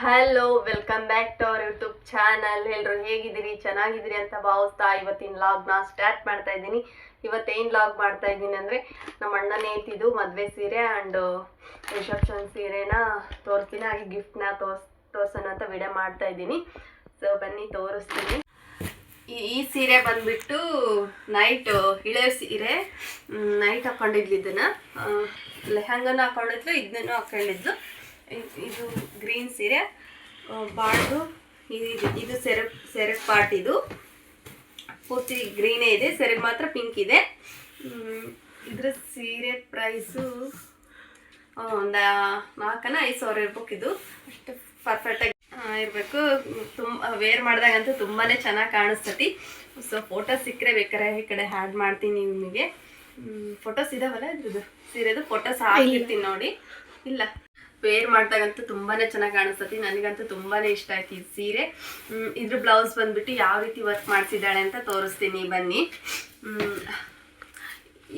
Hello welcome back to our YouTube channel ಎಲ್ಲರೂ ಹೇಗಿದ್ದೀರಿ? ಚೆನ್ನಾಗಿದ್ದೀರಿ ಅಂತ ಭಾವಿಸ್ತಾ ಇವತ್ತಿನ ಲಾಗ್ನ ಸ್ಟಾರ್ಟ್ ಮಾಡ್ತಾ ಇದ್ದೀನಿ. ಇವತ್ತೇನು ಲಾಗ್ ಮಾಡ್ತಾ ಇದ್ದೀನಿ ಅಂದರೆ ನಮ್ಮ ಅಣ್ಣನೇ ಇದು ಮದುವೆ ಸೀರೆ ಆ್ಯಂಡ್ ರಿಸೆಪ್ಷನ್ ಸೀರೆನ ತೋರಿಸ್ತೀನಿ. ಹಾಗೆ ಗಿಫ್ಟ್ನ ತೋರ್ಸ್, ತೋರ್ಸೋಣ ಅಂತ ವಿಡಿಯೋ ಮಾಡ್ತಾ ಇದ್ದೀನಿ. ಸೊ ಬನ್ನಿ, ತೋರಿಸ್ತೀನಿ. ಈ ಸೀರೆ ಬಂದ್ಬಿಟ್ಟು ನೈಟ್ ಇಳೆ ಸೀರೆ. ನೈಟ್ ಹಾಕೊಂಡಿದ್ಲು ಇದನ್ನು. ಲೆಹಂಗನೂ ಹಾಕೊಂಡಿದ್ಲು, ಇದನ್ನೂ ಹಾಕೊಂಡಿದ್ಲು. ಇದು ಗ್ರೀನ್ ಸೀರೆ ಬಾರ್ಡು ಇದು ಇದು ಸೆರಗ್ ಪಾರ್ಟ್ ಇದು. ಪೂರ್ತಿ ಗ್ರೀನೇ ಇದೆ ಸೆರಗ್ ಮಾತ್ರ ಪಿಂಕ್ ಇದೆ. ಇದ್ರ ಸೀರೆ ಪ್ರೈಸು ಒಂದು ನಾಲ್ಕನ ಐದು ಸಾವಿರ ಇರ್ಬೇಕು ಇದು. ಅಷ್ಟು ಪರ್ಫೆಕ್ಟಾಗಿ ಇರಬೇಕು. ತುಂಬ ವೇರ್ ಮಾಡಿದಾಗಂತೂ ತುಂಬಾ ಚೆನ್ನಾಗಿ ಕಾಣಿಸ್ತತಿ. ಸೊ ಫೋಟೋ ಸಿಕ್ಕರೆ ಬೇಕಾರೆ ಈ ಕಡೆ ಹ್ಯಾಡ್ ಮಾಡ್ತೀನಿ ನಿಮಗೆ. ಫೋಟೋಸ್ ಇದಾವಲ್ಲ ಇದ್ರದ್ದು? ಸೀರೆದು ಫೋಟೋಸ್ ಹಾಕಿರ್ತೀನಿ ನೋಡಿ. ಇಲ್ಲ. ವೇರ್ ಮಾಡಿದಾಗಂತೂ ತುಂಬಾ ಚೆನ್ನಾಗಿ ಕಾಣಿಸ್ತತಿ. ನನಗಂತೂ ತುಂಬಾ ಇಷ್ಟ ಆಯ್ತು ಈ ಸೀರೆ. ಇದ್ರ ಬ್ಲೌಸ್ ಬಂದ್ಬಿಟ್ಟು ಯಾವ ರೀತಿ ವರ್ಕ್ ಮಾಡಿಸಿದ್ದಾಳೆ ಅಂತ ತೋರಿಸ್ತೀನಿ. ಬನ್ನಿ.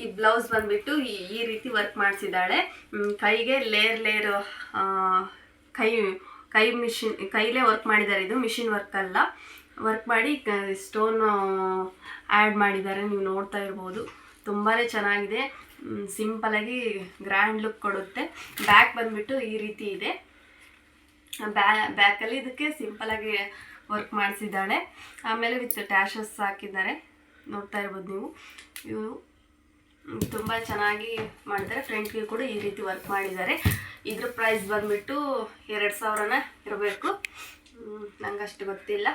ಈ ಬ್ಲೌಸ್ ಬಂದ್ಬಿಟ್ಟು ಈ ರೀತಿ ವರ್ಕ್ ಮಾಡಿಸಿದ್ದಾಳೆ. ಕೈಗೆ ಲೇರ್ ಲೇರ್ ಕೈ ಕೈ ಮಿಷಿನ್ ಕೈಲೇ ವರ್ಕ್ ಮಾಡಿದ್ದಾರೆ. ಇದು ಮಿಷಿನ್ ವರ್ಕ್ ಅಲ್ಲ. ವರ್ಕ್ ಮಾಡಿ ಸ್ಟೋನ್ ಆ್ಯಡ್ ಮಾಡಿದ್ದಾರೆ. ನೀವು ನೋಡ್ತಾ ಇರ್ಬೋದು. ತುಂಬಾ ಚೆನ್ನಾಗಿದೆ. ಸಿಂಪಲಾಗಿ ಗ್ರ್ಯಾಂಡ್ ಲುಕ್ ಕೊಡುತ್ತೆ. ಬ್ಯಾಕ್ ಬಂದ್ಬಿಟ್ಟು ಈ ರೀತಿ ಇದೆ. ಬ್ಯಾ ಬ್ಯಾಕಲ್ಲಿ ಇದಕ್ಕೆ ಸಿಂಪಲಾಗಿ ವರ್ಕ್ ಮಾಡಿಸಿದ್ದಾಳೆ. ಆಮೇಲೆ ವಿತ್ ಟ್ಯಾಶಸ್ ಹಾಕಿದ್ದಾರೆ. ನೋಡ್ತಾ ಇರ್ಬೋದು ನೀವು. ಇವು ತುಂಬ ಚೆನ್ನಾಗಿ ಮಾಡಿದ್ದಾರೆ ಫ್ರಂಟ್ಗೆ ಕೂಡ ಈ ರೀತಿ ವರ್ಕ್ ಮಾಡಿದ್ದಾರೆ. ಇದ್ರ ಪ್ರೈಸ್ ಬಂದುಬಿಟ್ಟು ಎರಡು ಸಾವಿರನ ಇರಬೇಕು. ನಂಗೆ ಅಷ್ಟು ಗೊತ್ತಿಲ್ಲ.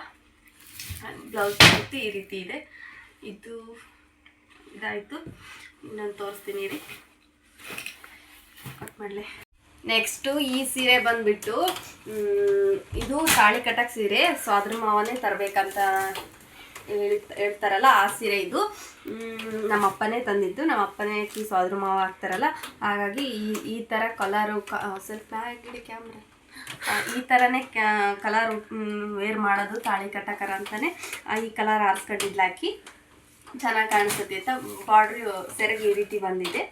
ಬ್ಲೌಸ್ ಈ ರೀತಿ ಇದೆ. ಇದು ಇದಾಯಿತು. ಇನ್ನೊಂದು ತೋರಿಸ್ತೀನಿ ರೀ ಕಟ್ ಮಾಡಲಿ. ನೆಕ್ಸ್ಟು ಈ ಸೀರೆ ಬಂದುಬಿಟ್ಟು ಇದು ತಾಳಿ ಕಟ್ಟಕ್ಕೆ ಸೀರೆ. ಅದ್ರ ಮಾವನೇ ತರಬೇಕಂತ ಹೇಳಿ ಹೇಳ್ತಾರಲ್ಲ, ಆ ಸೀರೆ ಇದು. ನಮ್ಮ ಅಪ್ಪನೇ ತಂದಿದ್ದು. ನಮ್ಮ ಅಪ್ಪನೇ ಸೋದ್ರ ಮಾವ ಹಾಕ್ತಾರಲ್ಲ. ಹಾಗಾಗಿ ಈ ಈ ಥರ ಕಲರು ಕ, ಸ್ವಲ್ಪ ಕ್ಯಾಮ್ರಾ ಈ ಥರನೇ ಕಲರ್ ವೇರ್ ಮಾಡೋದು, ತಾಳಿ ಕಟ್ಟಕರ ಅಂತಲೇ ಈ ಕಲರ್ ಆರಿಸ್ಕೊಂಡಿದ್ಲು ಹಾಕಿ ಚೆನ್ನಾಗಿ ಕಾಣಿಸುತ್ತೆ ಅಂತ ಬಾರ್ಡ್ರ್ ಸೆರಗು ಈ ರೀತಿ ಬಂದಿದೆ.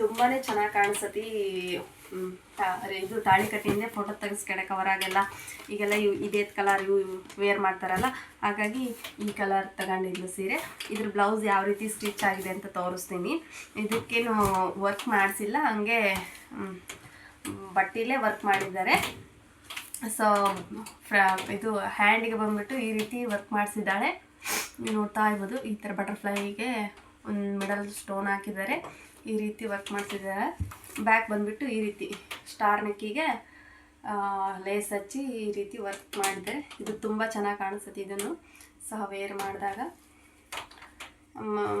ತುಂಬಾ ಚೆನ್ನಾಗಿ ಕಾಣಿಸತಿ ಇದು ತಾಳಿ ಕಟ್ಟಿಂದೆ ಫೋಟೋ ತೆಗೆಸ್ಕೊಳಕ್ಕೆ ಅವರಾಗೆಲ್ಲ ಈಗೆಲ್ಲ ಇವು, ಇದೇ ಕಲರ್ ಇವು ವೇರ್ ಮಾಡ್ತಾರಲ್ಲ, ಹಾಗಾಗಿ ಈ ಕಲರ್ ತಗೊಂಡಿದ್ಲು ಸೀರೆ. ಇದ್ರ ಬ್ಲೌಸ್ ಯಾವ ರೀತಿ ಸ್ಟಿಚ್ ಆಗಿದೆ ಅಂತ ತೋರಿಸ್ತೀನಿ. ಇದಕ್ಕೇನು ವರ್ಕ್ ಮಾಡಿಸಿಲ್ಲ, ಹಂಗೆ ಬಟ್ಟೆಯಲ್ಲೇ ವರ್ಕ್ ಮಾಡಿದ್ದಾರೆ. ಸೊ ಇದು ಹ್ಯಾಂಡಿಗೆ ಬಂದ್ಬಿಟ್ಟು ಈ ರೀತಿ ವರ್ಕ್ ಮಾಡಿಸಿದ್ದಾಳೆ. ನೋಡ್ತಾ ಇರ್ಬೋದು, ಈ ಥರ ಬಟರ್ಫ್ಲೈಗೆ ಒಂದು ಮಿಡಲ್ ಸ್ಟೋನ್ ಹಾಕಿದ್ದಾರೆ. ಈ ರೀತಿ ವರ್ಕ್ ಮಾಡ್ತಿದ್ದಾರೆ. ಬ್ಯಾಕ್ ಬಂದುಬಿಟ್ಟು ಈ ರೀತಿ ಸ್ಟಾರ್ ನೆಕ್ಕಿಗೆ ಲೇಸ್ ಹಚ್ಚಿ ಈ ರೀತಿ ವರ್ಕ್ ಮಾಡಿದ್ದಾರೆ. ಇದು ತುಂಬ ಚೆನ್ನಾಗಿ ಕಾಣಿಸುತ್ತೆ ಇದನ್ನು. ಸಹ ವೇರ್ ಮಾಡಿದಾಗ.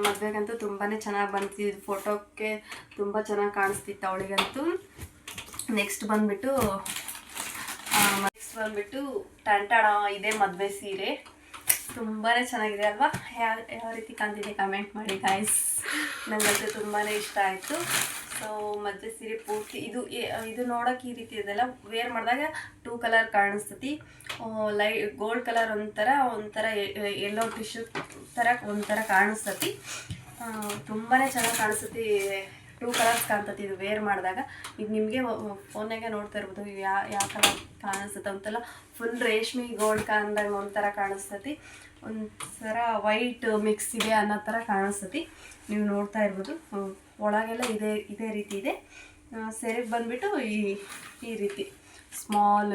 ಮದುವೆಗಂತೂ ತುಂಬಾ ಚೆನ್ನಾಗಿ ಬಂತಿದ್ದು ಫೋಟೋಕ್ಕೆ ತುಂಬ ಚೆನ್ನಾಗಿ ಕಾಣಿಸ್ತಿತ್ತು ಅವಳಿಗಂತೂ. ನೆಕ್ಸ್ಟ್ ಬಂದುಬಿಟ್ಟು ನೆಕ್ಸ್ಟ್ ಬಂದುಬಿಟ್ಟು ಟಂಟಾಡ ಇದೆ ಮದುವೆ ಸೀರೆ. ತುಂಬಾ ಚೆನ್ನಾಗಿದೆ ಅಲ್ವಾ? ಯಾವ ಯಾವ ರೀತಿ ಕಾಣ್ತಿದೆ ಕಮೆಂಟ್ ಮಾಡಿ ಗಾಯ್ಸ್ ನನಗಂತೂ ತುಂಬಾ ಇಷ್ಟ ಆಯಿತು. ಸೊ ಮದುವೆ ಸೀರೆ ಪೂರ್ತಿ ಇದು ಇದು ನೋಡೋಕೆ ಈ ರೀತಿ ಇದೆಲ್ಲ ವೇರ್ ಮಾಡಿದಾಗ ಟೂ ಕಲರ್ ಕಾಣಿಸ್ತತಿ. ಲೈ ಗೋಲ್ಡ್ ಕಲರ್ ಒಂಥರ ಒಂಥರ ಎಲ್ಲೋ ಟಿಶ್ಯೂ ಥರ ಒಂಥರ ಕಾಣಿಸ್ತತಿ. ತುಂಬಾ ಚೆನ್ನಾಗಿ ಕಾಣಿಸ್ತತಿ ಟೂ ಕಲರ್ಸ್ ಕಾಣ್ತತಿ, ಇದು ವೇರ್ ಮಾಡಿದಾಗ. ಈಗ ನಿಮಗೆ ಫೋನಾಗೆ ನೋಡ್ತಾ ಇರ್ಬೋದು ಯಾವ ಯಾವ ಕಲರ್ ಕಾಣಿಸ್ತದೆ ಅಂತೆಲ್ಲ. ಫುಲ್ ರೇಷ್ಮೆ ಗೋಲ್ಡ್ ಕಾಣ್ದಾಗ ಒಂಥರ ಕಾಣಿಸ್ತತಿ. ಒಂಥರ ವೈಟ್ ಮಿಕ್ಸ್ ಇದೆ ಅನ್ನೋ ಥರ ಕಾಣಿಸ್ತತಿ. ನೀವು ನೋಡ್ತಾ ಇರ್ಬೋದು. ಒಳಗೆಲ್ಲ ಇದೇ ಇದೇ ರೀತಿ ಇದೆ. ಸೆರೆಗೆ ಬಂದ್ಬಿಟ್ಟು ಈ ಈ ರೀತಿ. ಸ್ಮಾಲ್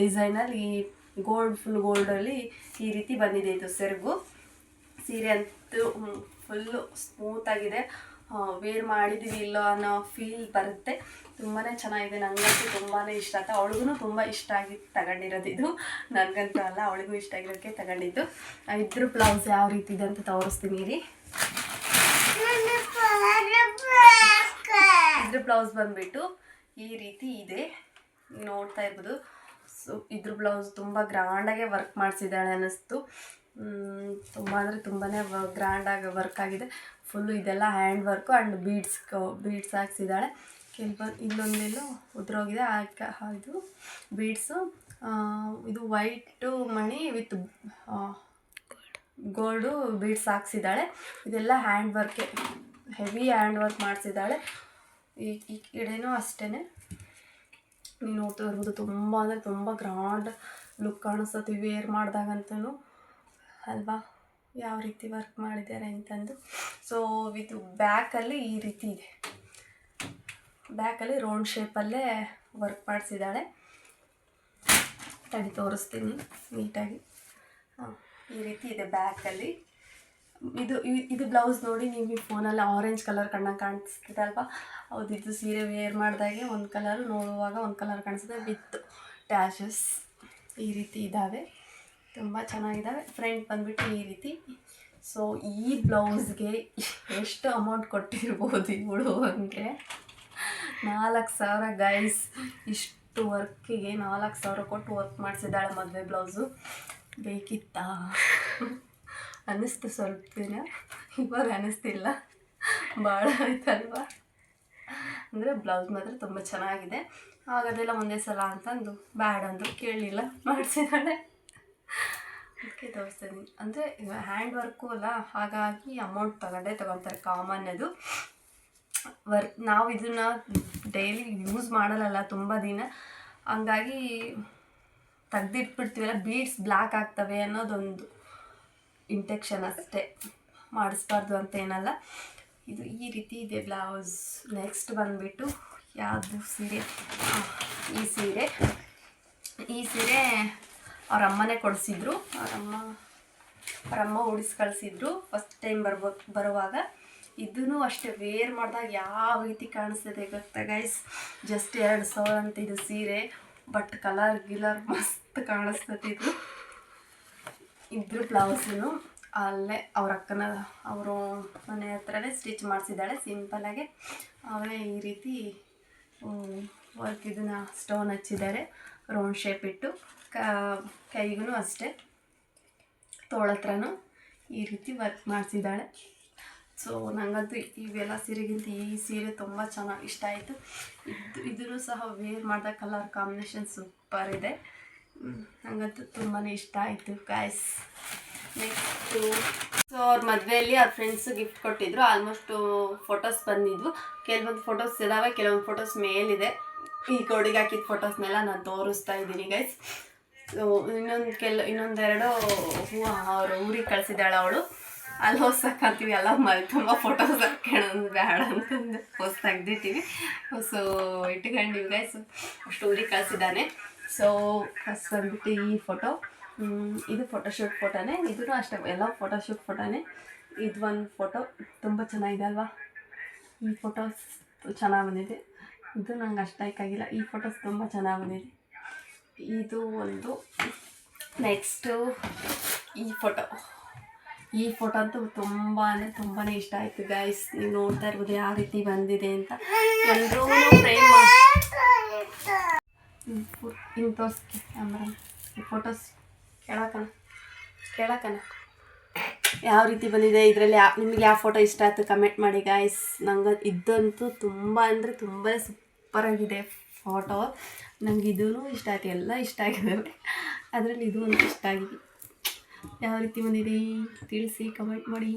ಡಿಸೈನಲ್ಲಿ ಈ ಗೋಲ್ಡ್ ಫುಲ್ ಗೋಲ್ಡಲ್ಲಿ ಈ ರೀತಿ ಬಂದಿದೆ ಇದು ಸೆರಗು. ಸೀರೆ ಅಂತೂ ಫುಲ್ಲು ಸ್ಮೂತಾಗಿದೆ ವೇರ್ ಮಾಡಿದ್ದೀವಿ ಇಲ್ಲೋ ಅನ್ನೋ ಫೀಲ್ ಬರುತ್ತೆ. ತುಂಬಾ ಚೆನ್ನಾಗಿದೆ. ನನಗಂತೂ ತುಂಬಾ ಇಷ್ಟ ಆಯ್ತು. ಅವಳಿಗೂ ತುಂಬ ಇಷ್ಟ ಆಗಿ ತಗೊಂಡಿರೋದು ಇದು. ನನಗಂತೂ ಅಲ್ಲ, ಅವಳಿಗೂ ಇಷ್ಟ ಆಗಿರೋಕ್ಕೆ ತಗೊಂಡಿದ್ದು. ಇದ್ರ ಬ್ಲೌಸ್ ಯಾವ ರೀತಿ ಇದೆ ಅಂತ ತೋರಿಸ್ತೀನಿ ರೀ ಇದ್ರ ಬ್ಲೌಸ್ ಬಂದ್ಬಿಟ್ಟು ಈ ರೀತಿ ಇದೆ. ನೋಡ್ತಾ ಇರ್ಬೋದು. ಸೊ, ಇದ್ರ ಬ್ಲೌಸ್ ತುಂಬ ಗ್ರ್ಯಾಂಡಾಗೆ ವರ್ಕ್ ಮಾಡಿಸಿದ್ದಾಳೆ ಅನ್ನಿಸ್ತು. ತುಂಬ ಅಂದರೆ ತುಂಬಾ ಗ್ರ್ಯಾಂಡಾಗಿ ವರ್ಕ್ ಆಗಿದೆ. ಫುಲ್ಲು ಇದೆಲ್ಲ hand work and beads beads ಹಾಕ್ಸಿದ್ದಾಳೆ. ಕೆಲವು ಇಲ್ಲೊಂದೆಲ್ಲೋ ಉದುರೋಗಿದೆ. ಆ ಇದು ಬೀಡ್ಸು ಇದು ವೈಟು ಮಣಿ ವಿತ್ ಗೋಲ್ಡು ಬೀಡ್ಸ್ ಹಾಕ್ಸಿದ್ದಾಳೆ. ಇದೆಲ್ಲ ಹ್ಯಾಂಡ್ ವರ್ಕೆ ಹೆವಿ ಹ್ಯಾಂಡ್ ವರ್ಕ್ ಮಾಡಿಸಿದ್ದಾಳೆ. ಈ ಈ ಕಡೆನೂ ಅಷ್ಟೇ ನೀವು ನೋಡ್ತಾ ಇರ್ಬೋದು ತುಂಬ ಅಂದರೆ ತುಂಬ ಗ್ರ್ಯಾಂಡ್ ಲುಕ್ ಕಾಣಿಸುತ್ತೆ. ವೇರ್ ಮಾಡಿದಾಗಂತೂ ಅಲ್ವಾ? ಯಾವ ರೀತಿ ವರ್ಕ್ ಮಾಡಿದ್ದಾರೆ ಅಂತಂದು. ಸೊ ವಿತ್ ಬ್ಯಾಕಲ್ಲಿ ಈ ರೀತಿ ಇದೆ. ಬ್ಯಾಕಲ್ಲಿ ರೌಂಡ್ ಶೇಪಲ್ಲೇ ವರ್ಕ್ ಮಾಡಿಸಿದ್ದಾಳೆ. ತಡಿ ತೋರಿಸ್ತೀನಿ ನೀಟಾಗಿ ಹಾಂ, ಈ ರೀತಿ ಇದೆ ಬ್ಯಾಕಲ್ಲಿ ಇದು ಇದು ಬ್ಲೌಸ್ ನೋಡಿ ನಿಮಗೆ ಫೋನಲ್ಲಿ ಆರೆಂಜ್ ಕಲರ್ ಕಣ್ಣ ಕಾಣಿಸ್ತಿದೆ ಅಲ್ವಾ? ಹೌದು, ಇದು ಸೀರೆ ವೇರ್ ಮಾಡಿದಾಗೆ ಒಂದು ಕಲರ್ ನೋಡುವಾಗ ಒಂದು ಕಲರ್ ಕಾಣಿಸುತ್ತೆ ವಿತ್ ಟ್ಯಾಶಸ್ ಈ ರೀತಿ ಇದ್ದಾವೆ ತುಂಬ ಚೆನ್ನಾಗಿದ್ದಾವೆ ಫ್ರೆಂಡ್ ಬಂದ್ಬಿಟ್ಟು ಈ ರೀತಿ. ಸೊ ಈ ಬ್ಲೌಸ್ಗೆ ಎಷ್ಟು ಅಮೌಂಟ್ ಕೊಟ್ಟಿರ್ಬೋದು ಇವಳು ಹಂಗೆ? ನಾಲ್ಕು ಸಾವಿರ ಗೈಸ್ ಇಷ್ಟು ವರ್ಕಿಗೆ ನಾಲ್ಕು ಸಾವಿರ ಕೊಟ್ಟು ವರ್ಕ್ ಮಾಡಿಸಿದ್ದಾಳೆ ಮದುವೆ ಬ್ಲೌಸು. ಬೇಕಿತ್ತಾ? ಅನ್ನಿಸ್ತು ಸ್ವಲ್ಪ ದಿನ ಇವಾಗ ಅನ್ನಿಸ್ತಿಲ್ಲ. ಭಾಳ ಆಯ್ತಲ್ವಾ? ಅಂದರೆ ಬ್ಲೌಸ್ ಮಾತ್ರ ತುಂಬ ಚೆನ್ನಾಗಿದೆ. ಆಗೋದೆಲ್ಲ ಒಂದೇ ಸಲ ಅಂತಂದು. ಬ್ಯಾಡ್ ಅಂದರು ಕೇಳಲಿಲ್ಲ. ಮಾಡಿಸಿದ್ದಾಳೆ. ಅದಕ್ಕೆ ತೋರಿಸ್ತೀನಿ. ಅಂದರೆ ಹ್ಯಾಂಡ್ ವರ್ಕು ಅಲ್ಲ, ಹಾಗಾಗಿ ಅಮೌಂಟ್ ತಗೊಂಡೇ ತಗೊಳ್ತಾರೆ ಕಾಮನ್ ಅದು. ವರ್ಕ್ ನಾವು ಇದನ್ನು ಡೈಲಿ ಯೂಸ್ ಮಾಡಲ್ಲಲ್ಲ ತುಂಬ ದಿನ. ಹಂಗಾಗಿ ತೆಗ್ದಿಟ್ಬಿಡ್ತೀವಲ್ಲ ಬೀಡ್ಸ್ ಬ್ಲ್ಯಾಕ್ ಆಗ್ತವೆ ಅನ್ನೋದೊಂದು ಇಂಟೆಕ್ಷನ್ ಅಷ್ಟೇ. ಮಾಡಿಸ್ಬಾರ್ದು ಅಂತ ಏನಲ್ಲ. ಇದು ಈ ರೀತಿ ಇದೆ ಬ್ಲೌಸ್ ನೆಕ್ಸ್ಟ್ ಬಂದುಬಿಟ್ಟು ಯಾವುದು ಸೀರೆ? ಈ ಸೀರೆ. ಈ ಸೀರೆ ಅವ್ರ ಅಮ್ಮನೇ ಕೊಡಿಸಿದ್ರು. ಅವರಮ್ಮ. ಅವರಮ್ಮ ಉಡಿಸಿ ಕಳಿಸಿದ್ರು. ಫಸ್ಟ್ ಟೈಮ್ ಬರ್ಬೋ ಬರುವಾಗ. ಇದನ್ನು ಅಷ್ಟೇ ವೇರ್ ಮಾಡಿದಾಗ ಯಾವ ರೀತಿ ಕಾಣಿಸ್ತದೆ ಗೊತ್ತಾ ಗೈಸ್ ಜಸ್ಟ್ ಎರಡು ಸಾವಿರ ಅಂತ ಇದು ಸೀರೆ ಬಟ್ ಕಲರ್ ಗಿಲರ್ ಮಸ್ತ್ ಕಾಣಿಸ್ತದೆ ಇದು. ಇದ್ರ ಬ್ಲೌಸನ್ನು ಅಲ್ಲೇ ಅವ್ರ ಅಕ್ಕನ ಅವರು ಮನೆ ಹತ್ರನೇ ಸ್ಟಿಚ್ ಮಾಡಿಸಿದ್ದಾಳೆ. ಸಿಂಪಲಾಗೆ ಅವರೇ ಈ ರೀತಿ ವರ್ಕ್ ಇದನ್ನು ಸ್ಟೋನ್ ಹಚ್ಚಿದ್ದಾರೆ. ರೌಂಡ್ ಶೇಪ್ ಇಟ್ಟು ಕೈಗೂ ಅಷ್ಟೇ. ತೋಳತ್ರನೂ ಈ ರೀತಿ ವರ್ಕ್ ಮಾಡಿಸಿದ್ದಾಳೆ. ಸೊ ನನಗಂತೂ ಇವೆಲ್ಲ ಸೀರೆಗಿಂತ ಈ ಸೀರೆ ತುಂಬ ಚೆನ್ನಾಗಿ ಇಷ್ಟ ಆಯಿತು. ಇದು ಇದನ್ನು ಸಹ ವೇರ್ ಮಾಡಿದ ಕಲರ್ ಕಾಂಬಿನೇಷನ್ ಸೂಪರ್ ಇದೆ. ನನಗಂತೂ ತುಂಬಾ ಇಷ್ಟ ಆಯಿತು ಗಾಯ್ಸ್ ನೆಕ್ಸ್ಟು ಸೊ ಅವ್ರ ಮದುವೆಯಲ್ಲಿ ಅವ್ರ ಫ್ರೆಂಡ್ಸು ಗಿಫ್ಟ್ ಕೊಟ್ಟಿದ್ರು. ಆಲ್ಮೋಸ್ಟು ಫೋಟೋಸ್ ಬಂದಿದ್ವು. ಕೆಲವೊಂದು ಫೋಟೋಸ್ ಇದ್ದಾವೆ ಕೆಲವೊಂದು ಫೋಟೋಸ್ ಮೇಲಿದೆ. ಈ ಕೋಡಿಗೆ ಹಾಕಿದ ಫೋಟೋಸ್ನೆಲ್ಲ ನಾನು ತೋರಿಸ್ತಾ ಇದ್ದೀನಿ ಗೈಸ್ ಇನ್ನೊಂದು ಕೆಲ, ಇನ್ನೊಂದೆರಡು ಹೂವು ಅವ್ರ ಊರಿಗೆ ಕಳಿಸಿದ್ದಾಳೆ ಅವಳು. ಅಲ್ಲಿ ಹೋಗಿ ಎಲ್ಲ ಮಲ್, ತುಂಬ ಫೋಟೋಸ್ ಹಾಕೋಣ ಬೇಡ ಅಂತಂದು ಹೊಸ ತೆಗ್ದಿಟ್ಟಿವಿ. ಸೊ ಇಟ್ಕೊಂಡಿವಿ ಗೈಸ್ ಅಷ್ಟು ಊರಿಗೆ ಕಳಿಸಿದ್ದಾನೆ. ಸೊ ಫಸ್ಟ್ ಬಂದ್ಬಿಟ್ಟು ಈ ಫೋಟೋ ಇದು ಫೋಟೋಶೂಟ್ ಫೋಟೋನೇ ಇದೂ ಅಷ್ಟೇ, ಎಲ್ಲ ಫೋಟೋಶೂಟ್ ಫೋಟೋನೇ ಇದು ಒಂದು ಫೋಟೋ ತುಂಬ ಚೆನ್ನಾಗಿದೆ ಅಲ್ವಾ? ಈ ಫೋಟೋಸ್ ಚೆನ್ನಾಗಿ ಬಂದಿದೆ. ಇದು ನಂಗೆ ಅಷ್ಟಾಗಿಲ್ಲ ಈ ಫೋಟೋಸ್ ತುಂಬ ಚೆನ್ನಾಗಿ ಬಂದಿದೆ. ಇದು ಒಂದು ನೆಕ್ಸ್ಟು ಈ ಫೋಟೋ ಈ ಫೋಟೋ ಅಂತೂ ತುಂಬ ಅಂದರೆ ತುಂಬಾ ಇಷ್ಟ ಆಯಿತು ಗೈಸ್ ನೀವು ನೋಡ್ತಾ ಇರ್ಬೋದು ಯಾವ ರೀತಿ ಬಂದಿದೆ ಅಂತ. ಎಲ್ಲರೂ ಫ್ರೇಮ್ ಹಿಂಗೆ ತೋರಿಸ್ಕೆ ಕ್ಯಾಮ್ರಾ ಈ ಫೋಟೋಸ್ ಕೇಳಕನ ಕೇಳಕನ ಯಾವ ರೀತಿ ಬಂದಿದೆ ಇದರಲ್ಲಿ ಯಾವ ನಿಮಗೆ ಯಾವ ಫೋಟೋ ಇಷ್ಟ ಆಯಿತು ಕಮೆಂಟ್ ಮಾಡಿ ಗಾಯ್ಸ್ ನಂಗೆ ಇದ್ದಂತೂ ತುಂಬ ಅಂದರೆ ತುಂಬ ಸೂಪರಾಗಿದೆ ಫೋಟೋ. ನಂಗೆ ಇದೂ ಇಷ್ಟ ಆಯ್ತು, ಎಲ್ಲ ಇಷ್ಟ ಆಗಿದೆ. ಅದರಲ್ಲಿ ಇದು ಒಂದು ಇಷ್ಟ ಆಗಿದೆ. ಯಾವ ರೀತಿ ಬಂದಿದೆ ತಿಳಿಸಿ, ಕಮೆಂಟ್ ಮಾಡಿ.